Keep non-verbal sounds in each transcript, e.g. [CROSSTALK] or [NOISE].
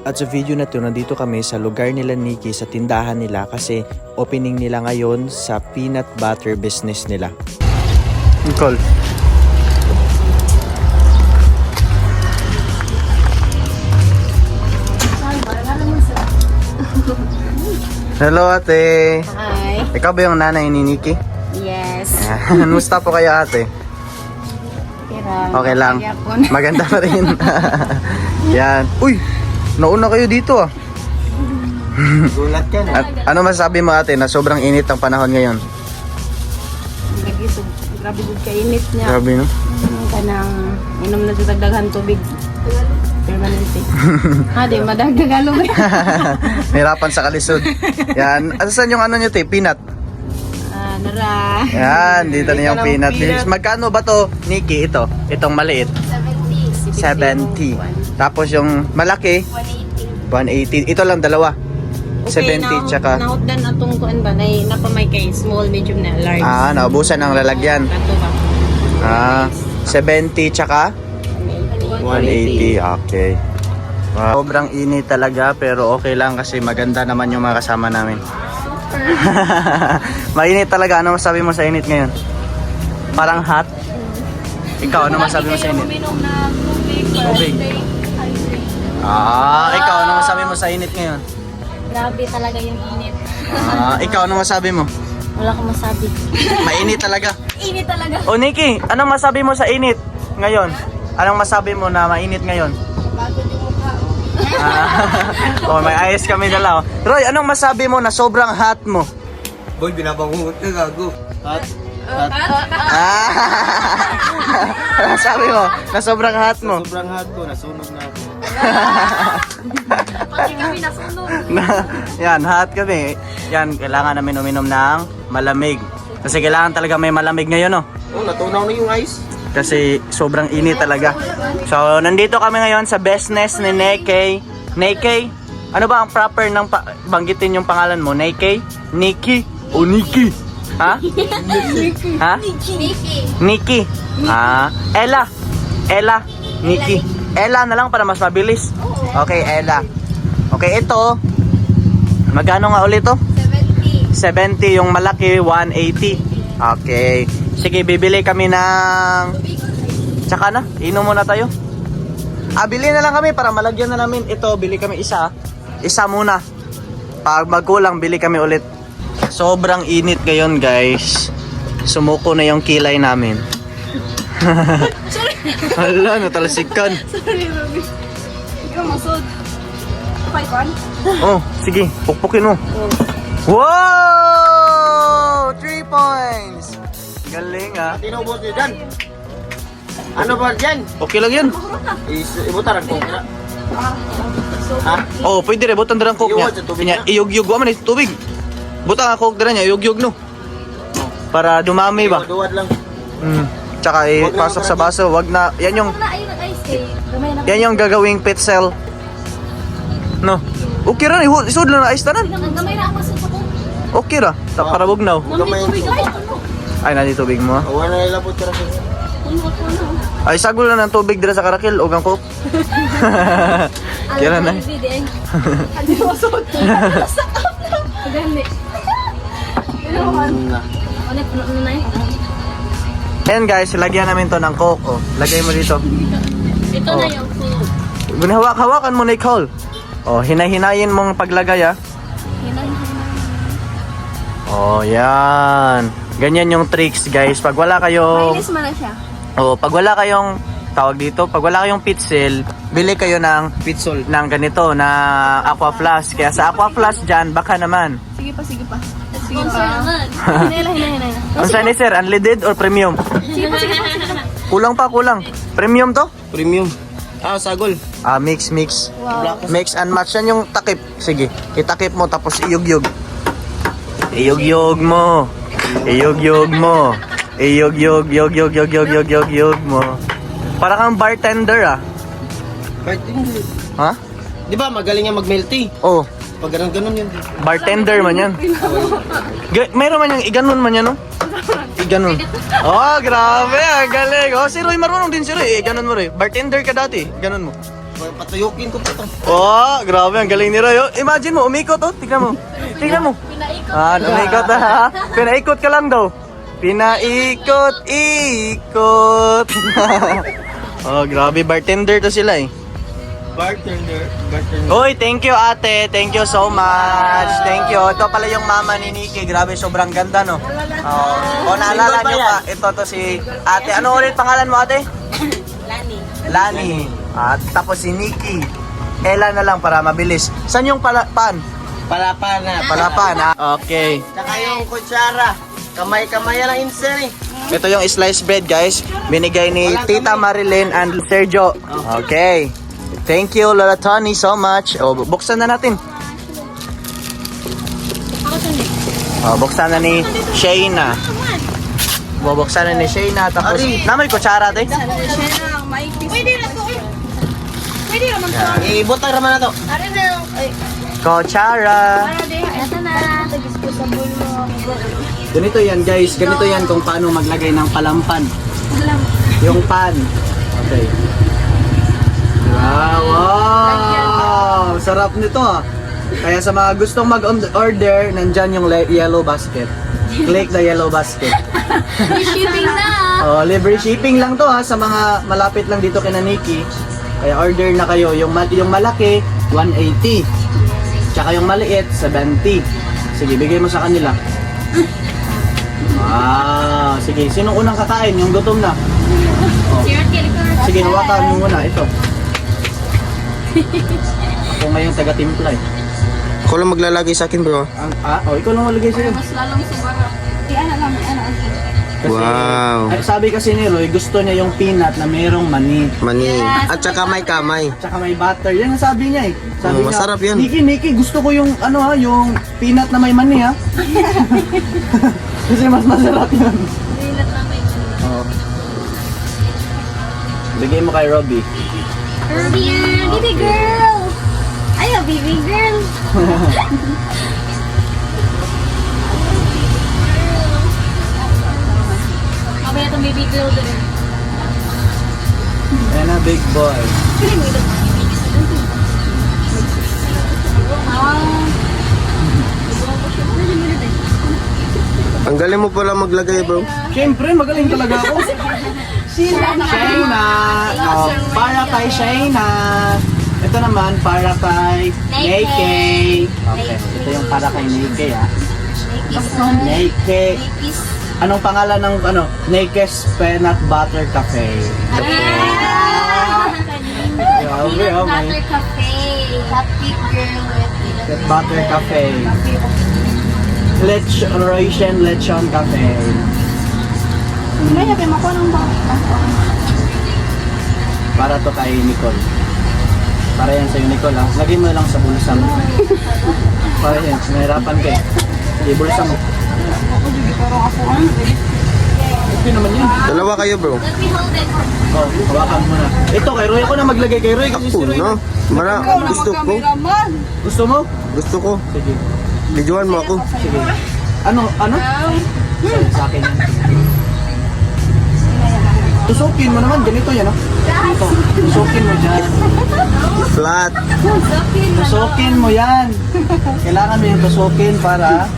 At sa video na to, nandito kami sa lugar nila Nikki sa tindahan nila kasi opening nila ngayon sa peanut butter business nila. Nicole. Hello ate. Hi. Ikaw ba yung nanay ni Nikki? Yes. [LAUGHS] Musta po kayo ate? Okay lang. Yapon. Maganda pa rin. [LAUGHS] Yan. Uy! Nauna kayo dito ah. Gulat ka na. At ano masasabi mo ate na sobrang init ang panahon ngayon? Lagi so, grabe gud kainit niya. Grabe no? Mm, Kanang inom na sa dagdagan tubig. Permanente. ha, [LAUGHS] di madagdagalo ba? [LAUGHS] Hirapan sa kalisod. Yan. Asan yung ano nyo te? Peanut. Ah, nara. Yan. Dito na yung peanut. peanut. Magkano ba to, Nikki? Ito. Itong maliit. 70. 70. Tapos yung malaki, 180. Ito lang dalawa. 70 tsaka Nahutdan atong kuan ba nay napamay kay small, medium na large. ah, naubusan ng lalagyan. Ah, 70 tsaka 180. Okay. Wow. Sobrang init talaga pero okay lang kasi maganda naman yung mga kasama namin. [LAUGHS] Mainit talaga. Ano masabi mo sa init ngayon? Parang hot? Ikaw, ano masabi mo sa init? Uminom na tubig Tubig. Hydrated. Ah, ikaw, ano masabi mo sa init ngayon? Grabe talaga yung init. Ah, ikaw, ano masabi mo? Wala akong masabi. Mainit talaga. Init talaga. O Nikki, anong masabi mo sa init ngayon? Anong masabi mo na mainit ngayon? Bago yung mukha. Ah, [LAUGHS] oh, may ayos kami dala. Oh. Roy, anong masabi mo na sobrang hot mo? Boy, binabangungot ka gago. Hot? Hot? Ah! Ano [LAUGHS] sabi mo na sobrang hot mo? Sobrang hot ko, nasunog na ako. [LAUGHS] Pati kami nasunog. Na, yan, hot kami. Yan, kailangan namin uminom ng malamig. Kasi kailangan talaga may malamig ngayon, no? Oh, natunaw na yung ice. Kasi sobrang init talaga. So, nandito kami ngayon sa business ni Neke. Neke, ano ba ang proper ng pa- banggitin yung pangalan mo? Neke? Nikki? O Nikki? Ha? ha? Mickey. Nikki. Ah, Ella. Ella. Nikki. Ella na lang para mas mabilis. Okay, Ella. Okay, ito. Magkano nga ulit to? 70. 70 yung malaki, 180. Okay. Sige, bibili kami ng... Tsaka na, inom muna tayo. Ah, bili na lang kami para malagyan na namin. Ito, bili kami isa. Isa muna. Pag magkulang, bili kami ulit. Sobrang init ngayon, guys. Sumuko na yung kilay namin. [LAUGHS] Hala, natalasikan. Sorry, Ruby. Ikaw masod. Juan? Oh, sige, pukpukin mo. Wow! Three points! Galing ah. Tinubos niyo dyan. Ano ba dyan? Okay lang yun. Is, ibutaran ko. Ha? Oh, pwede rin. Butang darang coke niya. Iwan sa tubig Niya, na. iyog-yog. Waman eh, tubig. Butang ang coke darang niya. Iyog-yog no. Para dumami ba? Duwad lang. Hmm. Tsaka na ipasok sa baso. Wag na. Yan yung, na eh. Na. yan yung gagawing pit cell. No. Okay ra. ihu- Isud lang na ice tanan. Ang gamay na ang masod sa. Okay ra. Ta para bugnaw. Yung ay. Ano? Ay, nandito tubig mo. Awan na. Ano ko na? Ay, sagol na ng tubig dira sa karakil. O ang coke. [LAUGHS] Kira na. Masod. [LAUGHS] [LAUGHS] Sakap na. Gani. Na? Ayan guys, lagyan namin to ng coke. Oh, lagay mo dito. Ito Oh. na yung food. Gunahawak-hawakan mo, Nicole. Oh, hinahinayin mong paglagay ah. Oh, yan. Ganyan yung tricks guys. Pag wala kayong Minus man na siya. Oh, pag wala kayong tawag dito, pag wala kayong pitsil, bili kayo ng Pitsol. ng ganito na aqua flask. Kaya sa aqua flask diyan, baka naman. Sige pa, sige pa. Sige pa. Hinayla, hinayla, hinayla. Ang saan sir, unleaded or premium? Sige pa, sige pa, sige pa. Kulang pa, kulang. Premium to? Premium. Ah, sagol. Ah, mix, mix. Wow. Mix and match. Yan yung takip. Sige, itakip mo tapos iyog-yog. Iyog-yog mo. Iyog-yog mo. Iyog-yog, yog-yog, yog-yog, yog-yog, yog mo. Para kang bartender ah. Hindi. Ha? Di ba magaling nga mag-melty? Oh, Pag ganun ganun yun. bartender man yan. Mayroon man yung iganon man yan, no? Iganon. Oh, grabe, ang galing. Oh, si Roy marunong din si Roy. Eh, ganon mo, Roy. Bartender ka dati. Ganon mo. Patuyukin ko pa to. Oh, grabe, ang galing ni Roy. oh. Imagine mo, umikot oh. Tignan mo. Tignan mo. Ah, umikot ha. Pinaikot ka lang daw. Pinaikot, ikot. [LAUGHS] oh, grabe, bartender to sila eh. Bartender. Bartender. Uy, thank you ate. Thank you so much. Thank you. Ito pala yung mama ni Nikki. Grabe, sobrang ganda, no? Oh, oh naalala nyo pa. Ito to si ate. Ano ulit pangalan mo, ate? Lani. Lani. At tapos si Nikki. Ella na lang para mabilis. Saan yung pala pan? Palapan na. Palapan, ha? Okay. Tsaka yung kutsara. Kamay-kamay lang insert eh. Ito yung sliced bread, guys. Binigay ni Tita Marilyn and Sergio. Okay. Thank you, Lola Tony, so much. O, buksan na natin. Ako ni. O, buksan na ni Shayna. Bubuksan na ni Shayna. Tapos, naman kutsara, te. Pwede na to. Pwede naman to. Ibutang raman na to. Are na. Kutsara. Para de. Ito na. Tagis ko sa. Ganito yan, guys. Ganito yan kung paano maglagay ng palampan. Alam. Yung pan. Okay. Wow! wow. Sarap nito ah. Kaya sa mga gustong mag-order, nandyan yung le- yellow basket. Click the yellow basket. [LAUGHS] Shipping na. Oh, libre shipping lang to ha sa mga malapit lang dito kina Nikki. Kaya order na kayo. Yung, ma- yung malaki, 180. Tsaka yung maliit, 70. Sige, bigay mo sa kanila. Ah, sige. Sino unang kakain? Yung gutom na. [LAUGHS] Oh. Sige, hawakan mo muna. Ito. Ako ngayon taga-timpla eh. Ako lang maglalagay sa akin bro. Ang, ah, oh, ikaw lang malagay sa'yo. Mas lalong siguro. Di ano lang. Ano. Kasi, Wow. ay, sabi kasi ni Roy, gusto niya yung peanut na mayroong mani. Mani. At saka may kamay. Tsaka may butter. Yan ang sabi niya eh. Sabi niya, masarap yan. Niki, Niki, gusto ko yung ano ha, yung peanut na may mani ha. [LAUGHS] Kasi mas masarap yun. Dilat na may. Oo. Bigay mo kay Robby. Ruby, baby girl. Ayo, baby girl. Mamaya itong baby girl din. Yan na, big boy. Ang galing mo pala maglagay bro. Siyempre, magaling talaga ako. [LAUGHS] Shayna. Oh, para kay Shayna. Ito naman, para kay Nike. Okay, ito yung para kay Nike ha. Nike. Anong pangalan ng ano? Nake's Peanut Butter Cafe. Oh, may Butter Cafe. Happy girl with Peanut Butter Cafe. Russian Lechon Cafe. May happy mo ko ng Para to kay Nicole. Para yan sa'yo Nicole ha. Lagay mo lang sa bulsa mo. Para yan, nahirapan ka eh. Sige, bulsa mo. Okay naman yun. Dalawa kayo bro. Let me hold it. Oh, hawakan mo na. Ito, kay Roy ako na maglagay kay Roy. Kasi si Ako Roy no. Mara, gusto ko. Gusto mo? Gusto ko. Sige. Videoan mo ako. Sige. Ano? Ano? Sa, sa akin yan. Tusukin mo naman. Ganito yan, oh. Ito. Tusukin mo dyan. Flat. Tusukin mo yan. Kailangan mo yung tusukin para...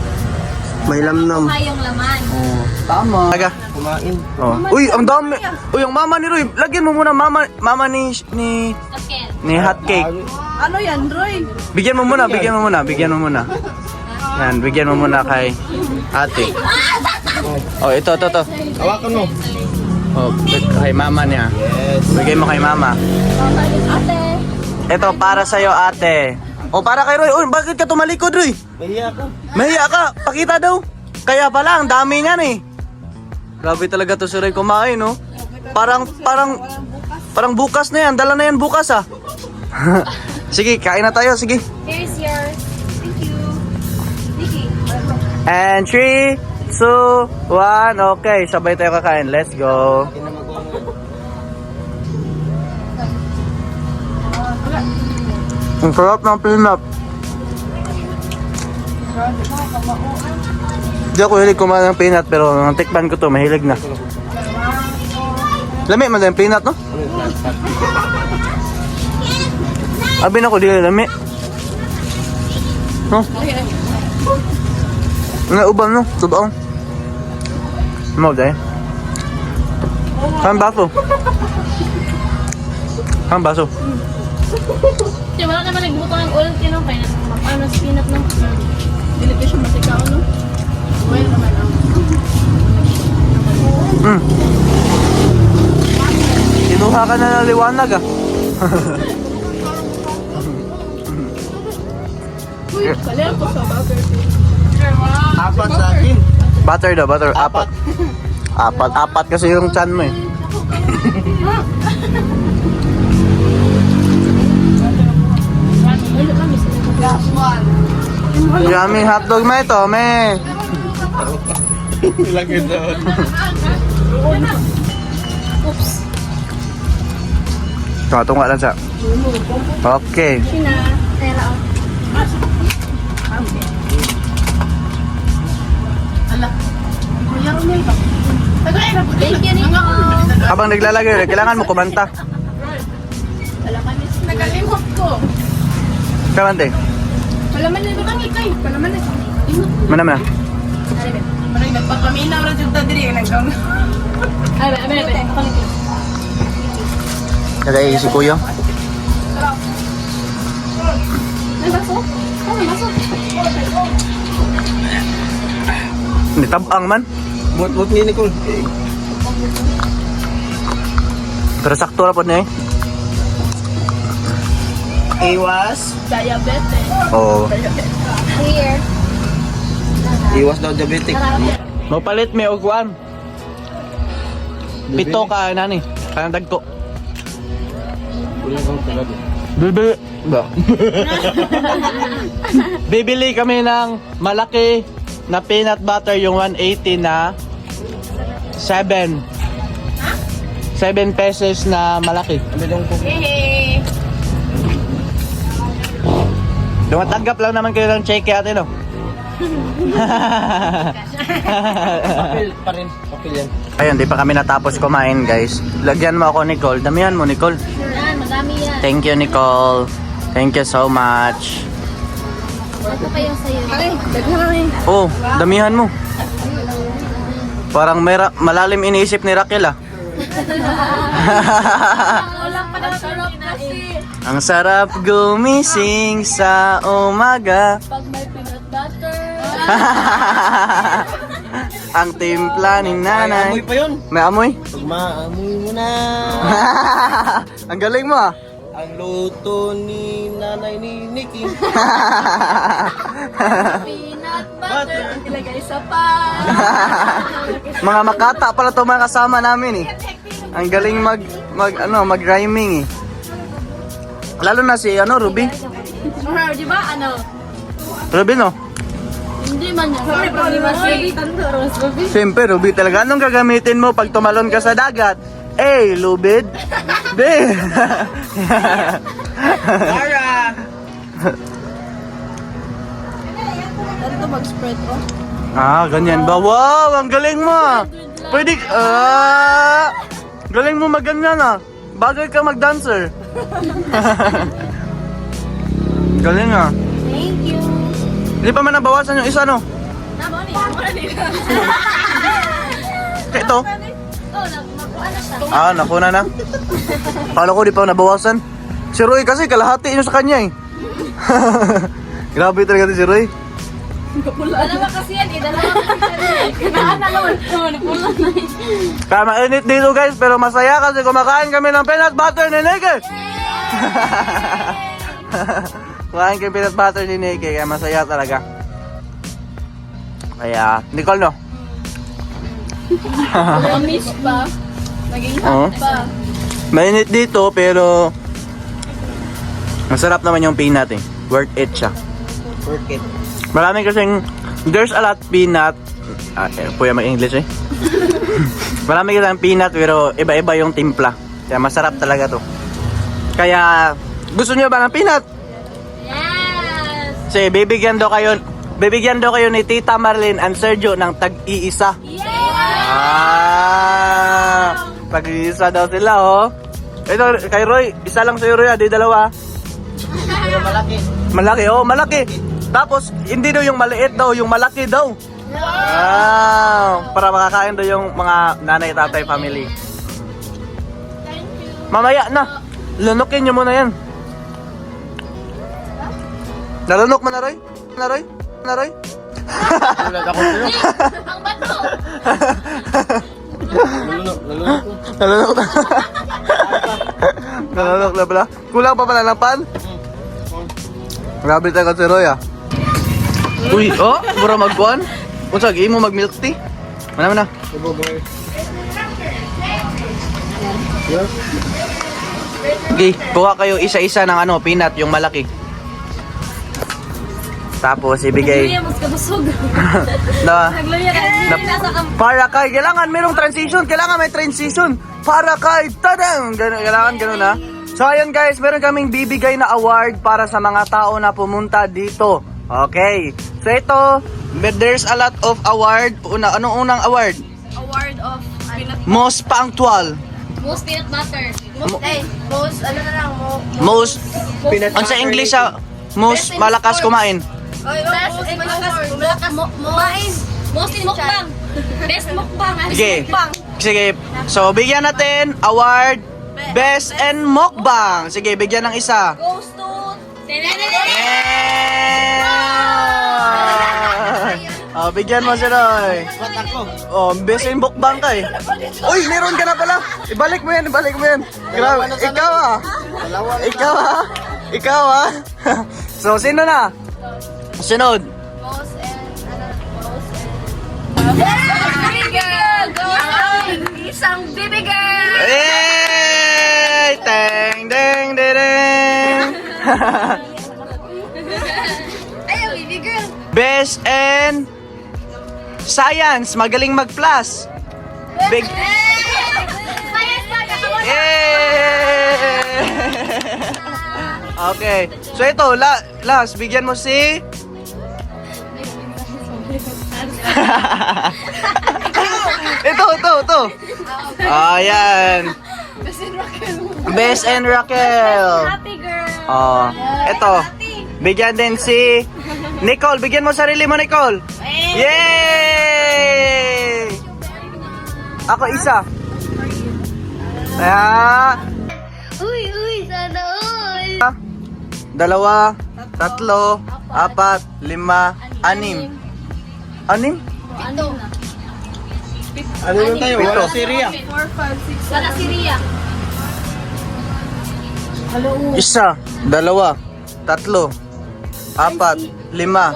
May lamnam. Kayong laman. Oh, tama. Taga. Kumain. Oh. Uy, ang dami. Uy, ang mama ni Roy. Lagyan mo muna mama mama ni ni Okay. ni hot cake. Ano yan, Roy? Bigyan mo muna, bigyan mo muna, bigyan mo muna. Yan, bigyan mo muna kay ate. Oh, ito, ito, ito. Hawakan mo. Oh, kay mama niya. Yes. Bigay mo kay mama. Ate. Ito, para sa'yo, ate. O, para kay Roy. Uy, bakit ka tumalikod, Roy? Mahiya ako. Mahiya ka. Pakita daw. Kaya pala, ang dami niyan eh. Grabe talaga to si Roy kumain, no? Parang, parang, parang bukas na yan. Dala na yan bukas, ah. [LAUGHS] sige, kain na tayo. Sige. Here's yours. Thank you. Nikki. And 3, 2, 1. Okay, sabay tayo kakain. Let's go. Ang sarap ng peanut. Hindi ako hilig kumain ng peanut pero nang tikman ko to, mahilig na. Lami man yung peanut, no? Abi na ko di lami. No? Nga ubang no, tubaong. Mo dai. Kan baso. Kan baso. Di wala naman nagbuto ng oil kino kaya na mapano sa pinat no. Dili ko siya masikaw no. Well naman ang. Mm. Kinuha ka na ng liwanag ah. [LAUGHS] Uy, kali ako sa butter. Apat sa akin. Butter daw, butter. Apat. Apat. Apat kasi yung chan mo eh. [LAUGHS] Yummy hotdog mo ito, me. Lagi doon. Oops. Tumatunga lang siya. Okay. Nico. Habang naglalagay, kailangan mo kumanta. Nagalimot ko. Kamante. Palamanis ba kang ikay? Palamanis. Limot. Mana mana. Parang nagpapaminaw na dyan tadiri. Nagkaw na. Ay, ay, ay, ay. Ako nito. Kagaya si Kuya. May baso? Oh, may baso. Hindi tabang man. Bot-bot ni Nicole. Pero sakto na po niya eh. Iwas. Diabetes. Oo. Here. Iwas daw diabetic. Mapalit may ogwan. Pito ka nani. Kanang dagko. Bibili. Ba? [LAUGHS] Bibili kami ng malaki na peanut butter yung 180 na 7. 7 pesos na malaki. Ano dong Dumatanggap lang naman kayo ng cheque ate no? Papel pa rin. Papel yan. Ayun, di pa kami natapos kumain guys. Lagyan mo ako Nicole. Damihan mo Nicole. Yan, madami yan. Thank you Nicole. Thank you so much. Ito pa yung sa'yo. Ay, daghan. Oh, damihan mo. Parang may malalim iniisip ni Raquel ah. Wala pa kasi. Ang sarap gumising sa umaga. Pag may peanut butter. [LAUGHS] Ang timpla ni Amoy nanay. pa yun. May amoy? Pag maamoy mo na. [LAUGHS] Ang galing mo ah. Ang luto ni nanay ni Nikki. [LAUGHS] Peanut butter. Ilagay sa pan. mga makata pala to mga kasama namin eh. Ang galing mag mag ano, mag rhyming eh. Lalo na si ano, Ruby. Or, di ba, ano? Ruby no? Hindi man yan. Sorry, pag di to, Rose Baby. Siyempre, Ruby talaga. Anong gagamitin mo pag tumalon ka sa dagat? A. Lubid. B. Tara! Ganito mag-spread, oh. ah, ganyan ba? Wow, ang galing mo. Pwede, ah, galing mo magganyan ah. Bagay ka mag-dancer. [LAUGHS] galing ah. Thank you. Hindi pa man nabawasan yung isa no? Namo ni. Namo ni. Ito. Oh, nakuha na siya. Ah, nakuna na. Kala ko di pa nabawasan. Si Roy kasi kalahati yun sa kanya eh. [LAUGHS] Grabe talaga si Roy. Dalawa kasi yan, eh. Dalawa kasi yan. Kanaan na naman. Oh, napula na eh. Kaya mainit dito guys, pero masaya kasi kumakain kami ng peanut butter ni Nike. [LAUGHS] Kumakain kami peanut butter ni Nike, kaya masaya talaga. Kaya, Nicole no? Promise pa. Naging hot pa. Mainit dito, pero masarap naman yung peanut eh. Worth it siya. Work it. Marami kasing, there's a lot peanut. Ah, eh, puya mag-English eh. [LAUGHS] Marami kasing peanut pero iba-iba yung timpla. Kaya masarap talaga to. Kaya, gusto niyo ba ng peanut? Yes! Kasi bibigyan daw kayo, bibigyan daw kayo ni Tita Marlene and Sergio ng tag-iisa. Yes! Ah! Tag-iisa daw sila oh. Ito, kay Roy, isa lang sa'yo Roy, ah, di dalawa. [LAUGHS] Yung malaki. Malaki, oh, malaki. Tapos, hindi daw yung maliit daw, yung malaki daw. Wow! Para makakain daw yung mga nanay, tatay, family. Thank you. Mamaya na. Lunukin nyo muna yan. Nalunok mo na, Roy? Na, Roy? Na, Roy? Tulad ako sa'yo. Ang bato. Nalunok, nalunok. Nalunok na. [LAUGHS] Nalunok na pala. Kulang pa pala ng pan? Grabe tayo si Roy ah. Uy, oh, mura magkuhan? Unsa, gi mo mag milk tea? Mana mana? Gi, kuha kayo isa-isa ng ano, peanut, yung malaki. Tapos ibigay Nagluya, mas kabusog. [LAUGHS] na Nagluya ka. Nasa kam... para kay kailangan merong transition, kailangan may transition para kay tadang ganun, kailangan ganun na. So ayun guys, meron kaming bibigay na award para sa mga tao na pumunta dito. Okay. So ito, there's a lot of award. Una, anong unang award? Award of peanut Most punctual. Most peanut butter. Most, eh, most, ano na lang, mo, Most Peanut Ang sa English sa most malakas kumain. Oy, most, most, malakas, malakas, mo, most, most in mukbang. Best mukbang. Sige. Mukbang. Sige. So bigyan natin award Best and Mukbang. Sige, bigyan ng isa. Goes to... Yeah! Oh, bigyan mo si Roy. Ba't ako? Oh, best in mukbang ka eh. Uy, meron ka na pala. Ibalik mo yan, ibalik mo yan. Grabe, ikaw ah. Dalawa na Ikaw ah. Ikaw ah. [LAUGHS] so, sino na? Sunod. Most and, ano, most and... Isang girl! Yay! Teng, deng, deng, deng. [LAUGHS] Ayaw, girl! Best and Science, magaling mag-plus. Big! Yay! [LAUGHS] okay. So ito, la last, bigyan mo si [LAUGHS] ito, ito, ito. Ayan. Best and Raquel. Happy girl! Oh, ito. Bigyan din si Nicole. Bigyan mo sarili mo, Nicole. Yay! Ako isa. Kaya, Uy, uy, sana all! dalawa, tatlo, apat, lima, anim. Anim? Ano? Ano yun tayo? Pito. Wala Syria. 4, 5, 6, Wala si Ria. Isa, dalawa, tatlo, apat, lima,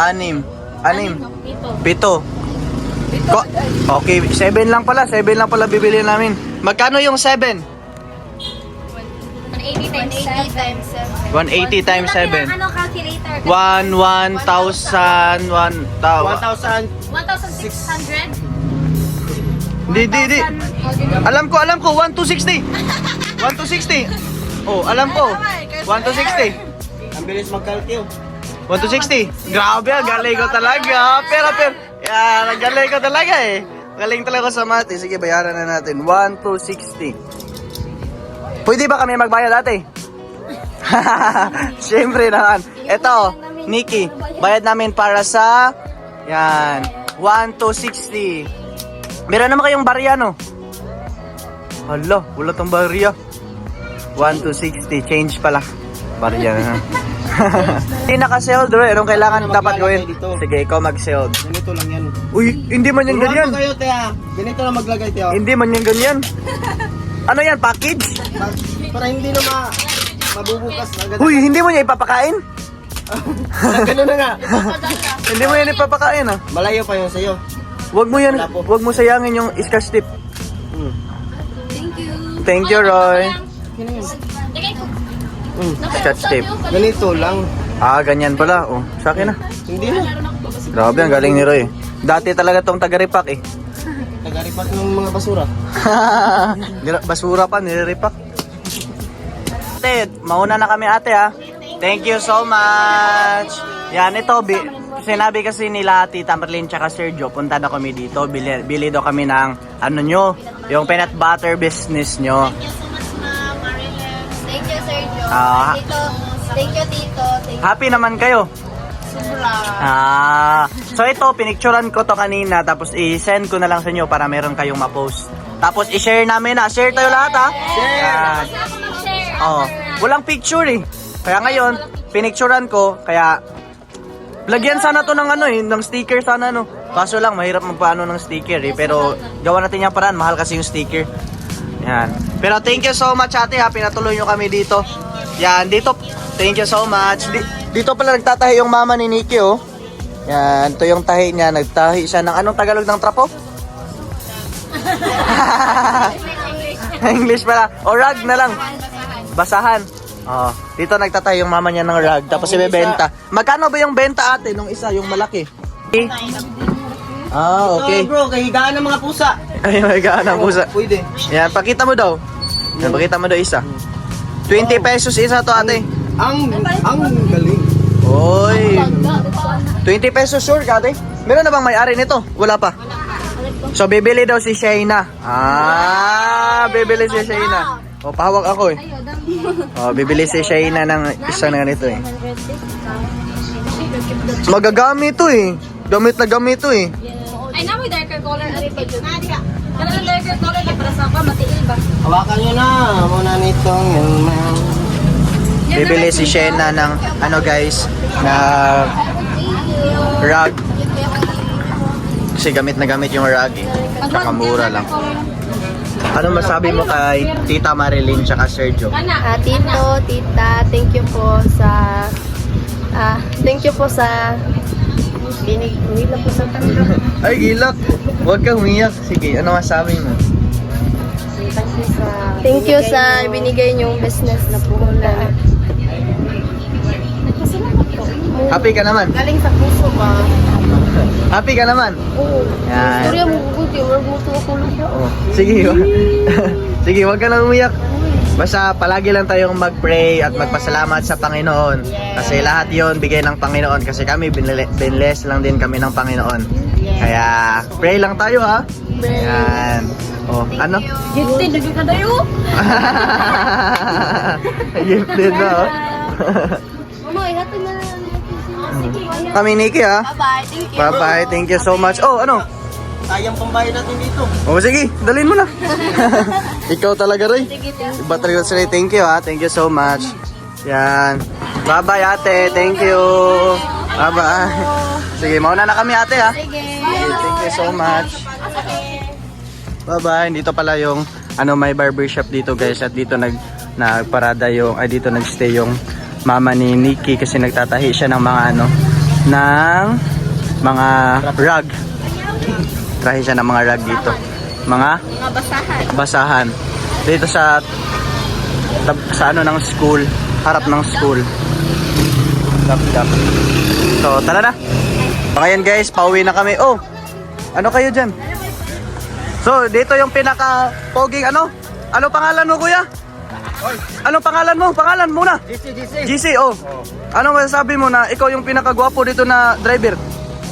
anim, anim, Ito. pito. Ko okay, seven lang pala, seven lang pala bibili namin. Magkano yung seven? 180 times 7. 180 times seven. Ano calculator? One, one thousand, one thousand. 1,000. 1,600? Di, di, di. Alam ko, alam ko, 1 to 60. 1 [LAUGHS] to 60. Oh, alam ko. 1 to 60. Ang bilis mag-calculate. 1 to 60. Grabe, galing ko talaga. Pero, pero, yan, galing ko talaga eh. Galing talaga sa math. eh. Sige, bayaran na natin. 1 to 60. Pwede ba kami magbayad ate? [LAUGHS] Siyempre naman. Ito, Nikki, bayad namin para sa, yan, 1 to 60. Meron naman kayong barya, no? Hala, wala tong barya. 1 to 60, change pala. Barya na. Hindi naka-seld, bro. Anong kailangan Ano dapat gawin? dito? Sige, ikaw mag-seld. Ganito lang yan. Uy, hindi man yan Turuan ganyan. ko kayo, Tia. Ganito lang maglagay, Tia. Hindi man yan ganyan. Ano yan, package? Pa- Para hindi na ma mabubukas agad. Uy, hindi mo niya ipapakain? Parang Ganun na nga. [LAUGHS] Hindi mo yan ipapakain, ah. Malayo pa yun sa'yo. Wag mo yan, Wala po. wag mo sayangin yung scotch tip. Hmm. Thank you. Thank you, Roy. Hmm. Scotch tape. Ganito lang. Ah, ganyan pala. Oh, sa akin na. Hindi na. Grabe, ang galing ni Roy. Dati talaga tong taga-repack eh. [LAUGHS] Nagaripat ng mga basura. [LAUGHS] Basura pa, nire-repack. Ate, mauna na kami ate ha. Thank you so much. Yan, ito, bi- sinabi kasi nila Tita Marlene tsaka Sergio, punta na kami dito, bili, bili daw kami ng ano nyo, yung peanut butter business nyo. Thank you you, Sir Joe. Ah. Dito, Thank you, Tito. Thank Happy naman kayo. Sobra. Ah, so ito, pinicturean ko to kanina, tapos i-send ko na lang sa inyo para meron kayong ma-post. Tapos i-share namin na. Share tayo lahat ha. Share! ako mag-share. Oh, walang picture eh. Kaya ngayon, pinicturean ko, kaya lagyan sana to ng ano eh, ng sticker sana no. Kaso lang, mahirap magpaano ng sticker eh. Pero gawa natin yung paraan, mahal kasi yung sticker. Yan. Pero thank you so much ate ha, pinatuloy nyo kami dito. Yan, dito, thank you so much. Di- dito pala nagtatahi yung mama ni Nikki oh. Yan, ito yung tahi niya. Nagtahi siya ng anong Tagalog ng trapo? English [LAUGHS] pala. O rag na lang. Basahan. Oh, dito nagtatahi yung mama niya ng rag tapos ibebenta. Magkano ba yung benta ate nung isa, yung malaki? Okay. Ah, okay. bro, kahigaan ng mga pusa. Ay, my God, ang pusa. Pwede. Yan, pakita mo daw. Yan, pakita mo daw isa. 20 pesos isa to ate. Ang, ang galing. Oy. 20 pesos sure ka ate? Meron na bang may-ari nito? Wala pa. So, bibili daw si Shayna. Ah, bibili si Shayna. O, pahawak ako eh. O, bibili si Shayna ng isa na ganito eh. Magagamit to eh. Gamit na gamit to eh. Ay, na may darker color at picture. Kana ang darker color na para sa ako, matiil ba? Hawakan nyo na. Muna nitong yung man. Bibili si Shayna ng ano guys, na rug. Kasi gamit na gamit yung rug eh. Tsaka mura lang. Ano masabi mo kay Tita Marilyn tsaka Sergio? Ah, tito, tita, thank you po sa ah, thank you po sa binig nila po sa tanong. [LAUGHS] Ay, gilak. Huwag kang umiyak. Sige, ano masabi mo? Thank you sa binigay niyong business na pumunta. Happy ka naman? Galing sa puso ka. [LAUGHS] Happy ka naman? Oo. Yan. Storya mo buti, wala mo ito ako lang Oh, sige. [LAUGHS] sige, huwag ka lang umiyak. Basta palagi lang tayong mag-pray at magpasalamat sa Panginoon. Kasi lahat yon bigay ng Panginoon. Kasi kami, binle- binless lang din kami ng Panginoon. Kaya, pray lang tayo ha. Yan. Oh, ano? Gifted, naging ka dayo. [LAUGHS] Gifted na oh. [LAUGHS] Mama, ihatid na lang natin kami Nikki ha. Bye-bye, thank you. Bye-bye. Thank you so much. Oh, ano? Sayang pambayad natin dito. Oh, sige. Dalhin mo na. [LAUGHS] Ikaw talaga, Ray. Iba talaga si Ray. Thank you, ha. Thank you so much. Yan. Bye-bye, ate. Thank you. Bye-bye. Sige, mauna na kami, ate, ha. Sige. Thank you so much. Bye-bye. Dito pala yung ano may barbershop dito, guys. At dito nag nagparada yung ay dito nagstay yung mama ni Nikki kasi nagtatahi siya ng mga ano ng mga rug. Trahe siya ng mga rug dito. Mga Mga basahan. basahan. Dito sa tab- sa ano ng school, harap ng school. Tap, tap. So, tara na. So, ngayon guys, pauwi na kami. Oh, ano kayo dyan? So, dito yung pinaka poging ano? Ano pangalan mo kuya? Anong pangalan mo? Pangalan muna. DC, DC. GC, oh. Ano masasabi mo na ikaw yung pinakagwapo dito na driver?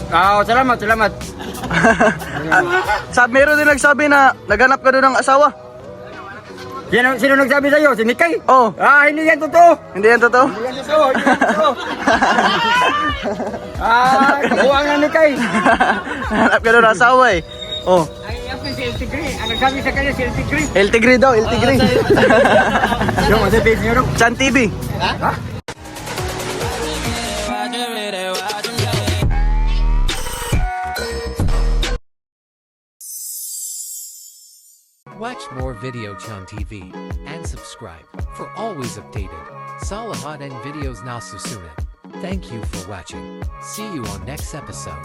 Ah, salamat, salamat. [LAUGHS] Sa meron din nagsabi na naghanap ka doon ng asawa. Sino, sino nagsabi sa'yo? Si Mikay? Oh, Ah, hindi yan totoo. hindi yan totoo? Hindi yan totoo. Hindi yan totoo. [LAUGHS] ah, kabuang na Mikay. Hanap ka doon ng asawa eh. Oh, Ay, ako si El Tigre. Ang nagsabi sa kanya si El Tigre. El Tigre daw, El Tigre. [LAUGHS] Yung ano page niyo? Chan TV. Watch more Video Chum TV and subscribe for always updated Salahat and videos na susunod. Thank you for watching. See you on next episode.